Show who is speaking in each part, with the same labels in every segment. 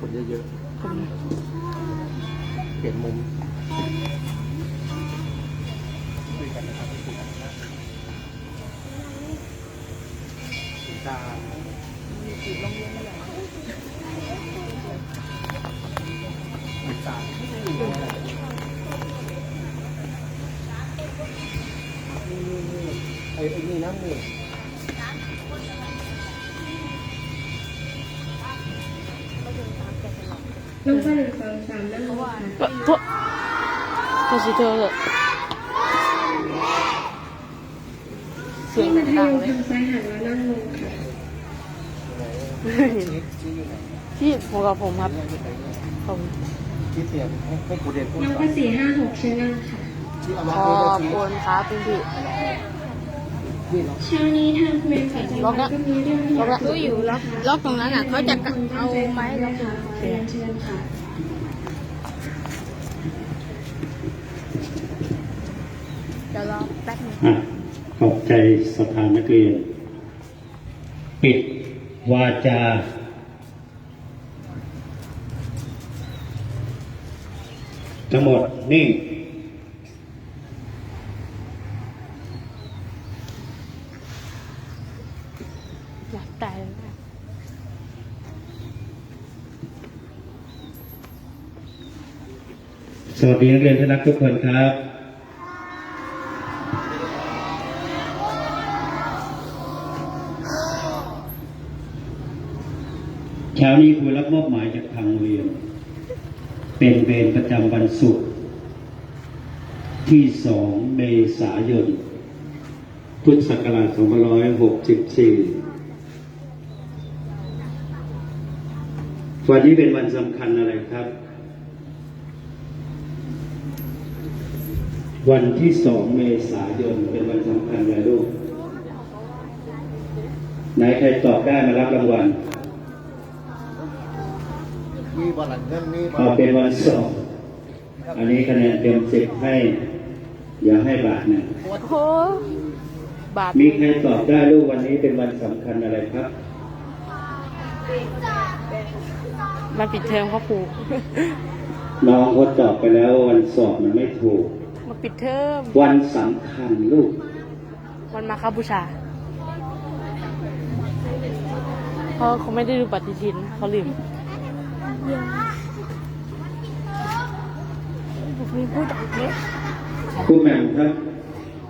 Speaker 1: คนเยอะ
Speaker 2: ผม
Speaker 1: ๆเปลี่ยนมุมคุยกันนะครับคุยกันนะคุณตาคุณตานี่นี่นี่ไอ้ไอ้นี่น้ำนี่
Speaker 3: น้องฟ้าหนึ่งสองสามนั่งลงค่ะ
Speaker 2: เอ่อโทษโทษสิเธอเถอะเสีย
Speaker 3: พี่มัธ
Speaker 2: ดัง
Speaker 3: ม
Speaker 2: เลย
Speaker 3: ทางซ้ายหันแล้วนั่งลงค่ะ
Speaker 1: ชี้ชี้อยู่ไหน
Speaker 2: ที่ผมกับผมครับ
Speaker 1: เนี่ยที่เนี่ย
Speaker 2: ผม
Speaker 1: ชี้เตรียมให้ให้ครูเด่นพูด
Speaker 3: น้อง
Speaker 1: ก่อ
Speaker 3: ฟ้านสี่ห้าหกเชิญนั่งค่ะ
Speaker 1: ชี้เอา
Speaker 2: ข
Speaker 1: มา
Speaker 2: อ
Speaker 1: คุย
Speaker 2: บ
Speaker 1: ชี้
Speaker 2: คุณครับพี่พี่
Speaker 1: เนาะ
Speaker 3: เช้านี้ทางคุณแม่ฝ่ายจังหวัดก็มีเรื่องที่อยาก
Speaker 2: ล็อกอยู่ล็อกล็อกตรงนั้นอะเขาจะเอาไม้ล็อก
Speaker 3: ค่ะเรียนเชิญค่ะ
Speaker 2: เดี๋ยวรอแป๊บนึง
Speaker 4: อะขอบใจสภานักเรียน ปิดวาจาทั้งหมดนิ่ง
Speaker 2: อยากตายเลยนะ
Speaker 4: สวัสดีนักเรียนที่รักทุกคนครับ เช้านี้ครูรับมอบหมายจากทางโรงเรียน เป็นเวรประจำวันศุกร์ที่ 2 เมษายน พุทธศักราช 2564 วันนี้เป็นวันสำคัญอะไรครับ วันที่สองเมษายนเป็นวันสำคัญเลยลูกไหนใครตอบได้มารับรางวัล
Speaker 1: นี่บอลหลังเงินนี่บอล
Speaker 4: เอาเป็นวันสอบอันนี้คะแนนเต็มสิบให้อย่าให้บาทนะ
Speaker 2: โอ้โหบาท
Speaker 4: มีใครตอบได้ลูกวันนี้เป็นวันสำคัญอะไรครับ
Speaker 2: มาปิดเทอมเขาผูก
Speaker 4: น้องเขาตอบไปแล้ววันสอบมันไม่ถูก
Speaker 2: มาปิดเทอม
Speaker 4: วันสำคัญลูก
Speaker 2: วันมาคาบูชาเพราะเขาไม่ได้ดูปฏิทินเขาลืมมีผู้ใหญ่เนี่ย
Speaker 4: ครูแหม่มครับ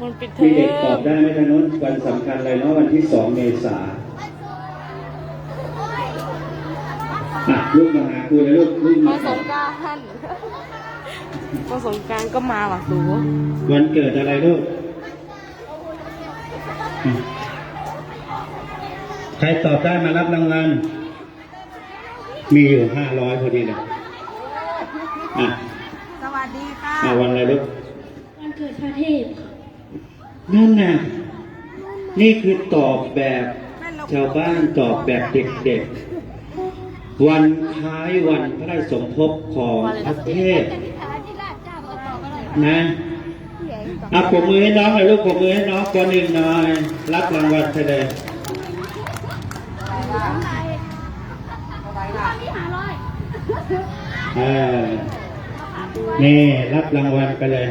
Speaker 2: มันปิดเท
Speaker 4: มี
Speaker 2: อ
Speaker 4: เด็กตอบ
Speaker 2: ม
Speaker 4: ได้ไหมทางโน้นวันสำคัญอะไรเนาะวันที่สองเมษาอะลูกมาหาครูเลยลูกลูก
Speaker 2: มา
Speaker 4: มา
Speaker 2: สงกราร มาสงกรารก็มาว่ะสู
Speaker 4: วันเกิดอะไรลูกอืมใครตอบได้มารับรางวัล มีอยู่ห้าร้อยพอดีเลยอะ
Speaker 2: สวัสดีค่ะ
Speaker 4: อะวันอะไรลูก
Speaker 3: วันเกิดพระเทพค่ะ
Speaker 4: นั่นน่ะ นี่คือตอบแบบชาวบ้านตอบแบบเด็กๆ วันคล้ายวันพระราชสมภพของพระเทพ นะอะปรบมือให้น้องหน่อยลูกปรบมือให้น้องคนหนึ่งหน่อย รับรางวัลไปเลยนี่รับรางวัลไปเลย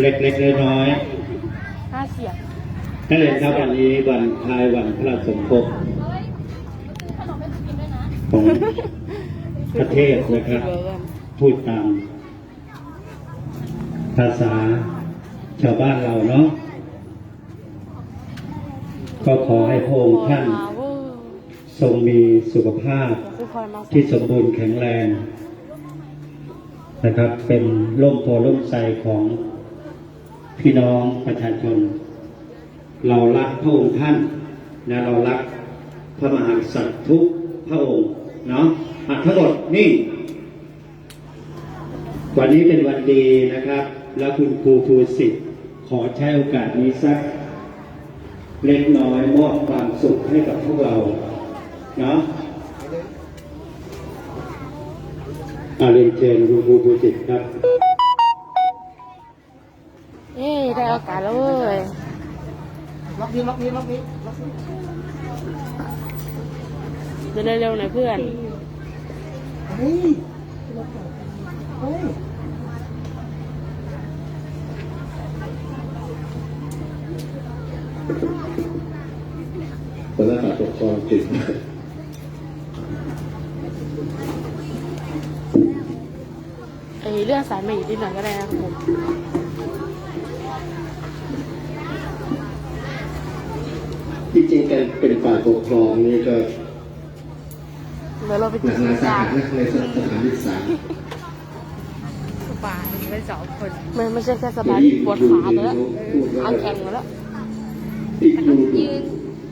Speaker 4: เล็กๆน้อยๆ
Speaker 2: ห้าเสียง
Speaker 4: นั่นเลยครับวันนี้วันคลายวันพระสมภพของประเทศนะครับ พูดตาม ภาษาชาวบ้านเราเนาะก็ขอให้พระองค์ท่าน ทรงมีสุขภาพที่สมบูรณ์แข็งแรงนะครับ เป็นร่มโพล่มไทรของพี่น้องประชาชน เรารักพระองค์ท่านนะเรารักพระมหากษัตริย์ทุกพระองค์เนาะอะทั้งหมดนี่ วันนี้เป็นวันดีนะครับ แล้วคุณครูภูสิทธิ์ขอใช้โอกาสนี้สักเล็กน้อยมอบความสุขให้กับพวกเราเนาะอาเรียนเชิญคุณครูภูสิทธิ์ครับ
Speaker 2: เอ้ได้โอกาสแล้วเว้ย
Speaker 1: ล็อกนี้ล็อกนี้ล็อกนี้ล็อกนี้
Speaker 2: เดินเร็วๆหน่อยเพื่อน
Speaker 3: ส
Speaker 1: เฮ้ยเฮ้ย
Speaker 5: คนละฝ่ายปกครองจิต
Speaker 2: ไอ้เรื่องสายมาอีกนิดหน่อยก็ได้นะครับผม
Speaker 5: จริงๆการเป็นฝ่ายปกครองนี่ก็
Speaker 2: เดี๋ยวเราไป
Speaker 5: ห
Speaker 2: ติ
Speaker 5: นั
Speaker 2: ด
Speaker 5: กหนาสา
Speaker 2: ตา
Speaker 5: หัสนะในสถานศึกษา
Speaker 6: สบายไม่สองคน
Speaker 2: ไม่ไม่ใช่แค่สบายปวดขาเลยแล้ว
Speaker 5: พูดว่า
Speaker 2: ขาแข็งแล้ว
Speaker 5: ที่ดูดู
Speaker 6: ยืน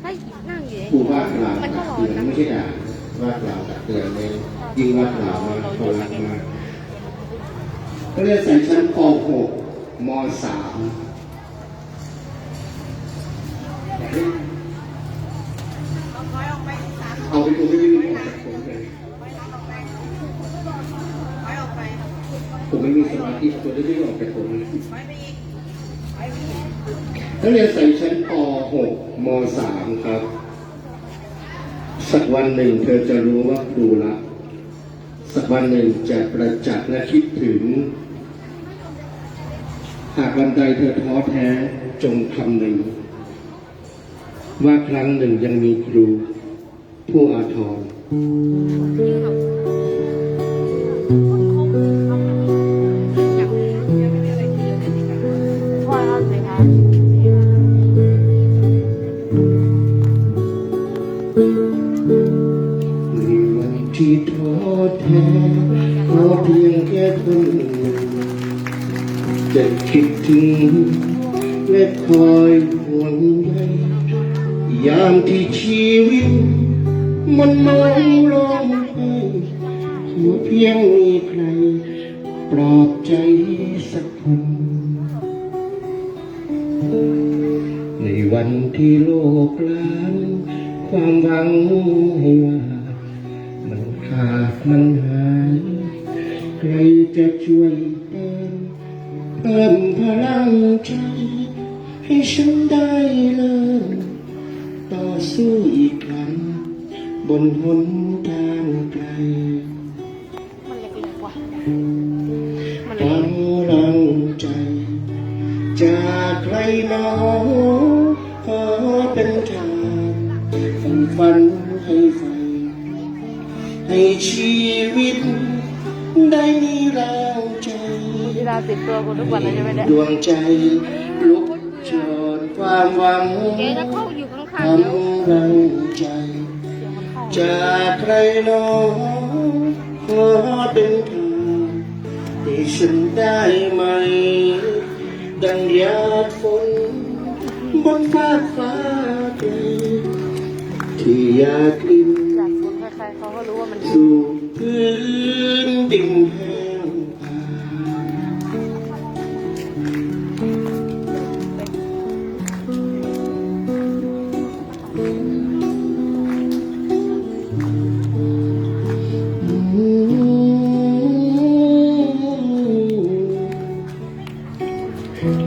Speaker 6: ถ้านั่งอยู่
Speaker 5: ผู้ว่ากล่าว
Speaker 6: มันก็ร้อน
Speaker 5: นะไม่ใช่ด่าว่ากล่าวตักเตือนเลยยิ่งว่ากล่าวมาเขารักมาก็เรียนใส่ชั้นป .6 ม .3 เอาไปตัวไม่ได้วิ่งออกจากผมเลยผมไม่มีสมาธิตัวได้วิ่ออกจากผมเลยนักเรียนใส่ชั้นป .6 ม .3 ครับ สักวันหนึ่งเธอจะรู้ว่าครูรักสักวันหนึ่งจะประจักษ์และคิดถึง หากวันใดเธอท้อแท้จงคำหนึ่ง ว่าครั้งหนึ่งยังมีครูผู้อาทร มีวันที่ท้อแท้ขอเพียงแค่คนหนึ่งจะคิดถึงและคอยห่วงใยยามที่ชีวิต มันมองลงไปขอเพียงมีใคร ปลอบใจสักคนในวันที่โลกล้าง ความหวังให้ว่ามันขาดมันหายใครจะช่วยเติมเพิ่มพลังใจให้ฉันได้เริ่มต่อสู้อีกครั้งบนหนทางไกล
Speaker 2: มันเล็กๆว่ะมันเล็กำ
Speaker 5: ลังใจ จากใครหนอขอเป็นทาง ให้ฝันให้ไฟให้ชีวิต ได้มีแรงใจ
Speaker 2: เวลาติดตัวกูทุกวันเลยใช่ไหมเนี่ย
Speaker 5: ดวงใจลุกโชนความหวัง
Speaker 6: เจ๊แล้วเข้าอยู่ข้างๆเดี๋ยว
Speaker 5: กำลังใจ
Speaker 2: เสียงมันเข้า
Speaker 5: จากใครหนอขอเป็นทางให้ฉันได้ไหม ดังหยาดฝนบนฟ้ากฟ้าไกลที่ อยากกลิ่น
Speaker 2: จากคนใครๆเขาก็รู้ว่ามันดี
Speaker 5: สู่พื้นดินแห้งผาก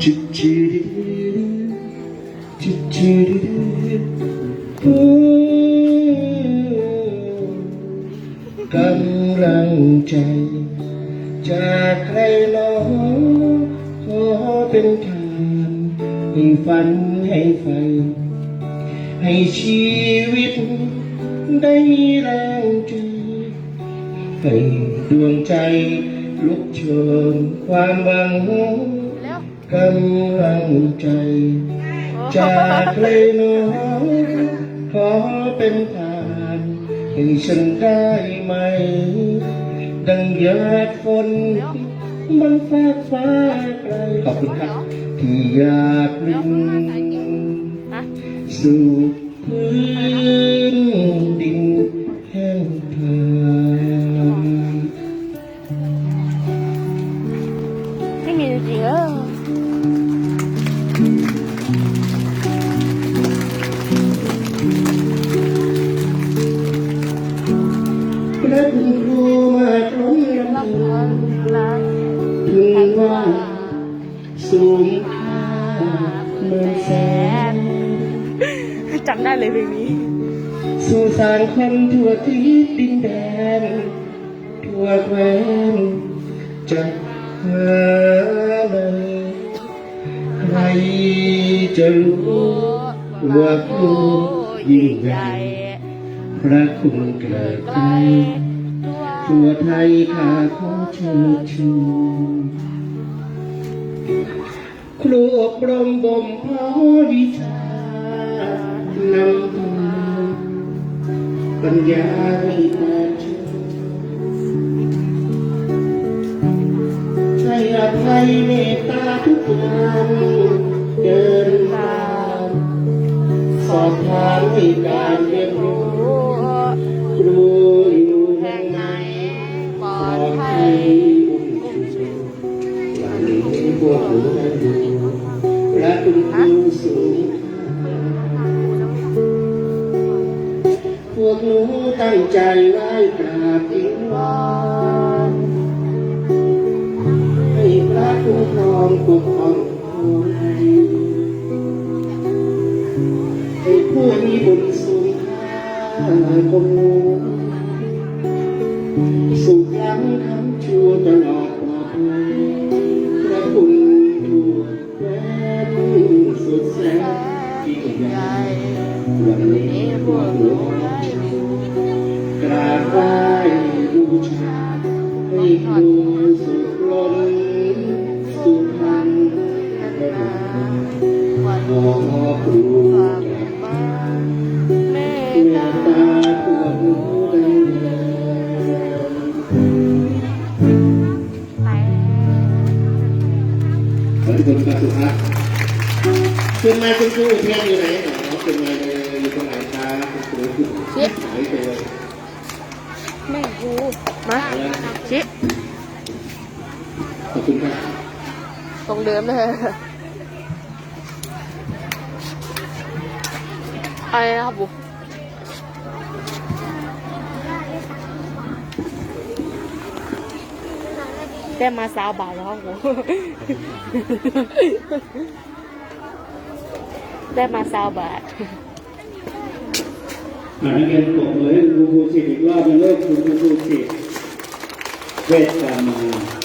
Speaker 5: จิตจิตจิตจิต กำลังใจ จากใครหนอขอเป็นทางให้ฝันให้ไฟ ให้ชีวิตได้มีแรงใจให้ดวงใจลุกโชนความหวัง
Speaker 2: แล้ว
Speaker 5: กำลังใจ จากใครหนอขอเป็นทาน ให้ฉันได้ไหม ดังหยาดฝนมันฟากฟ้าไกลขอบคุณครับที่อยากลิง
Speaker 2: ฮะ
Speaker 5: สู่พื้น สูงเมืองแสน
Speaker 2: จำได้เลยเพลงนี้
Speaker 5: สู่สารคนทั่วทิศดินแดน ทั่วนจะหามันใครจะรู้ ว่าครูยิ่งใหญ่พระคุณเกิดไกลทั่วไทยข้าขอเชิญชู รูอบรมบ่มเพาะวิชานำพาปัญญาให้ประชาให้อภัยเมตตาทุกวันเดินตามสอบทางให้การเรีย วกหนูตั้งใจไหว้กราบอิงวอนให้พระคุ้มครองปกป้องผู้ให้ให้ผู้มีบุญสูงค่าคงสุขล้ำคำชั่วตลอดปลอดภัยพระคุณถูกแว้สุดแสนยิ่งใหญ่วันนี้พวกหนู คุณพระสุภาพคุณนาคุณครูเทียนอยู่ไหนหนอคุณนาอยู่ตรงไหนครับคุณครูคุณหายไปเลย
Speaker 2: ไม่รู้มาชิ
Speaker 5: ขอบคุณครับ
Speaker 2: ตรงเดิมเลยอะไรนะครับบุ ได้มาสาวบาทแล้วครับผมได้มาสาวบาท
Speaker 4: นักเรียนปรบมือให้คุณครูสิทธิ์อีกรอบหนึงเลยคุณครูสิทธิ์เวทกามา